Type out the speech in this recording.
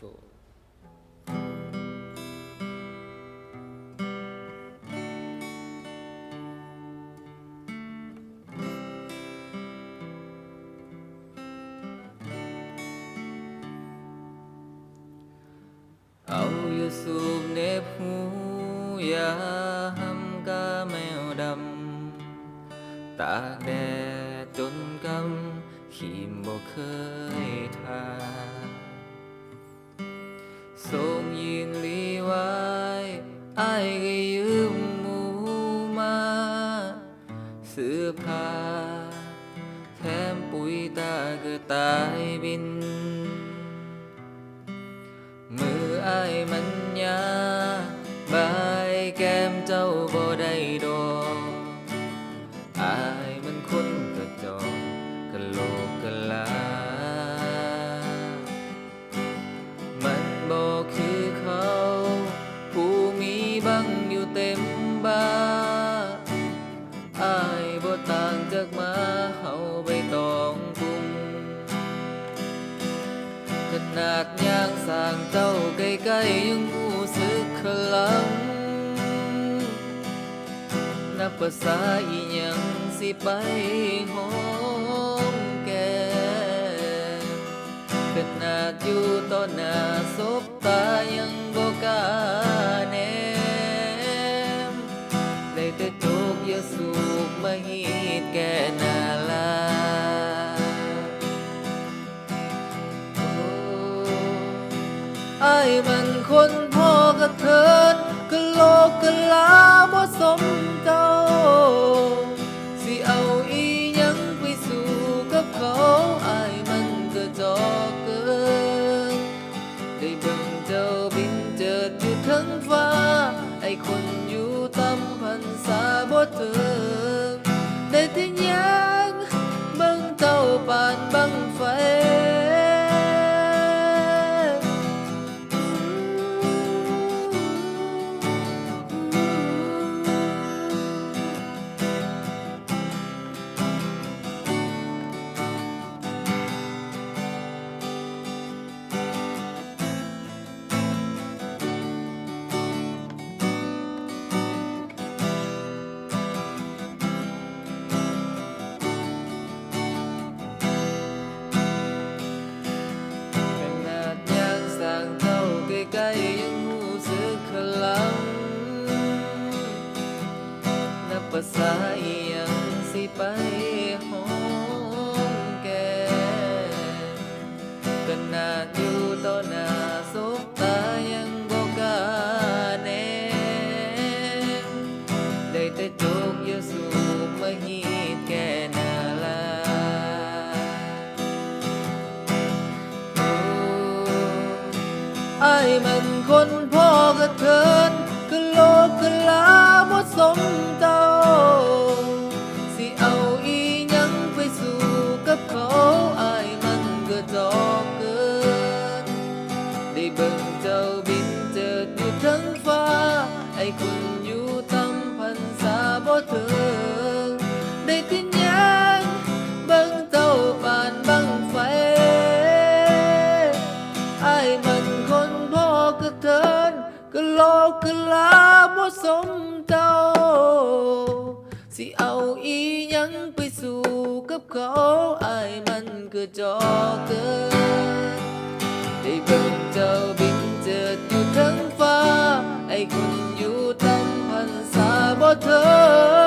เอาอยู่สูบเน็บหูยาหำกาแมวดำ ตากแดดจนกำขีมบ่เคยทา ผ้าแถมปุ๋ยตาก็ตายบิน มืออายมันยาบายแก้มเจ้าบ่ได้ดอกอายมันคนกระจอกกะโลกกะลา มันบ่คือเขา ผู้มีบัง มาเฮาใบตองกุมขนาดย่างสางเจ้าใกล้ๆยังรู้สึกขลังนับภาษาอีหยังสิไปหอมแก้มขนาดอยู่ต่อหน้าศบตายังา นับภาษาอีหยังสิไปหอมแก้มขนาดอยู่ต่อหน้าศบตายังบ่กล้าแนมได้แต่โจกอย่าสูบมาฮีดแก่หนาลาไอ้ายมันคนพ่อกระเทิน ก็จอกเกินได้เบิ่งเจ้าบินเจิดอยู่ทั้งฟ้าไอ้คนอยู่ต่ำพันษาบ่ถึงได้แต่ยัง ก็จอเกินได้เบิ่เจ้าบินเจิดอยู่ทั้งฟ้า ไอคนอยู่ตั้งพันษาบ่เธอ